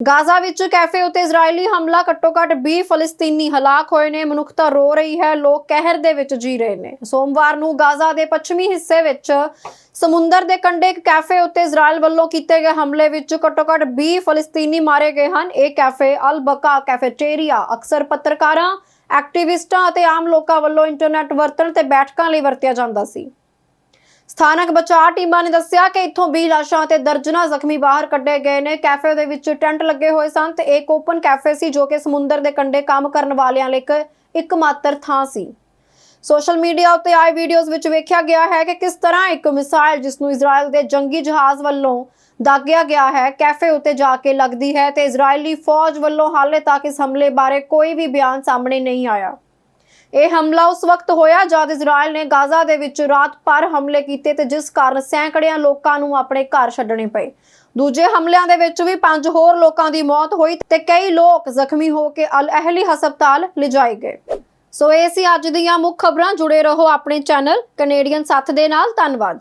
Gaza ਵਿੱਚ cafe ਉੱਤੇ ਇਜ਼ਰਾਈਲੀ ਹਮਲਾ ਘੱਟੋ-ਘੱਟ 20 ਫਲਸਤੀਨੀ ਹਲਾਕ ਹੋਏ ਨੇ ਮਨੁੱਖਤਾ ਰੋ ਰਹੀ ਹੈ, ਲੋਕ ਕਹਿਰ ਦੇ ਵਿੱਚ ਜੀ ਰਹੇ ਨੇ। ਸੋਮਵਾਰ ਨੂੰ ਗਾਜ਼ਾ ਦੇ ਪੱਛਮੀ ਹਿੱਸੇ ਵਿੱਚ ਸਮੁੰਦਰ ਦੇ ਕੰਢੇ ਇੱਕ ਕੈਫੇ ਉੱਤੇ ਇਜ਼ਰਾਈਲ ਵੱਲੋਂ ਕੀਤੇ ਗਏ ਹਮਲੇ ਵਿੱਚ ਘੱਟੋ-ਘੱਟ 20 ਫਲਸਤੀਨੀ ਮਾਰੇ ਗਏ ਹਨ। ਇਹ ਕੈਫੇ ਅਲ ਬਕਾ ਕੈਫੇਟੇਰੀਆ ਅਕਸਰ ਪੱਤਰਕਾਰਾਂ, ਐਕਟਿਵਿਸਟਾਂ ਅਤੇ ਆਮ ਲੋਕਾਂ ਵੱਲੋਂ ਇੰਟਰਨੈਟ ਵਰਤਣ ਤੇ ਬੈਠਕਾਂ ਲਈ ਵਰਤਿਆ ਜਾਂਦਾ ਸੀ। ਸਥਾਨਕ ਬਚਾਅ ਟੀਮਾਂ ਨੇ ਦੱਸਿਆ ਕਿ ਇੱਥੋਂ 20 ਲਾਸ਼ਾਂ ਤੇ ਦਰਜਨਾਂ ਜ਼ਖਮੀ ਬਾਹਰ ਕੱਢੇ ਗਏ ਨੇ। ਕੈਫੇ ਦੇ ਵਿੱਚ ਟੈਂਟ ਲੱਗੇ ਹੋਏ ਸਨ ਤੇ ਇੱਕ ਓਪਨ ਕੈਫੇ ਸੀ ਜੋ ਕਿ ਸਮੁੰਦਰ ਦੇ ਕੰਢੇ ਕੰਮ ਕਰਨ ਵਾਲਿਆਂ ਲਈ ਇੱਕ ਇੱਕਮਾਤਰ ਥਾਂ ਸੀ। ਸੋਸ਼ਲ ਮੀਡੀਆ ਉੱਤੇ ਆਏ ਵੀਡੀਓਜ਼ ਵਿੱਚ ਵੇਖਿਆ ਗਿਆ ਹੈ ਕਿ ਕਿਸ ਤਰ੍ਹਾਂ ਇੱਕ ਮਿਸਾਈਲ ਜਿਸ ਨੂੰ ਇਜ਼ਰਾਈਲ ਦੇ ਜੰਗੀ ਜਹਾਜ਼ ਵੱਲੋਂ ਦਾਗਿਆ ਗਿਆ ਹੈ, ਕੈਫੇ ਉੱਤੇ ਜਾ ਕੇ ਲੱਗਦੀ ਹੈ ਤੇ ਇਜ਼ਰਾਈਲੀ ਫੌਜ ਵੱਲੋਂ ਹਾਲੇ ਤੱਕ ਇਸ ਹਮਲੇ ਬਾਰੇ ਕੋਈ ਵੀ ਬਿਆਨ ਸਾਹਮਣੇ ਨਹੀਂ ਆਇਆ। ਇਹ ਹਮਲਾ ਉਸ ਵਕਤ ਹੋਇਆ ਜਦ ਇਜ਼ਰਾਈਲ ਨੇ ਗਾਜ਼ਾ ਦੇ ਵਿੱਚ ਰਾਤ ਭਰ ਹਮਲੇ ਕੀਤੇ ਤੇ ਜਿਸ ਕਾਰਨ ਸੈਂਕੜਿਆਂ ਲੋਕਾਂ ਨੂੰ ਆਪਣੇ ਘਰ ਛੱਡਣੇ ਪਏ। ਦੂਜੇ ਹਮਲਿਆਂ ਦੇ ਵਿੱਚ ਵੀ ਪੰਜ ਹੋਰ ਲੋਕਾਂ ਦੀ ਮੌਤ ਹੋਈ ਤੇ ਕਈ ਲੋਕ ਜ਼ਖਮੀ ਹੋ ਕੇ ਅਲ ਅਹਲੀ ਹਸਪਤਾਲ ਲਿਜਾਏ ਗਏ। ਸੋ ਇਹ ਸੀ ਅੱਜ ਦੀਆਂ ਮੁੱਖ ਖਬਰਾਂ। ਜੁੜੇ ਰਹੋ ਆਪਣੇ ਚੈਨਲ ਕੈਨੇਡੀਅਨ ਸਾਥ ਦੇ ਨਾਲ। ਧੰਨਵਾਦ।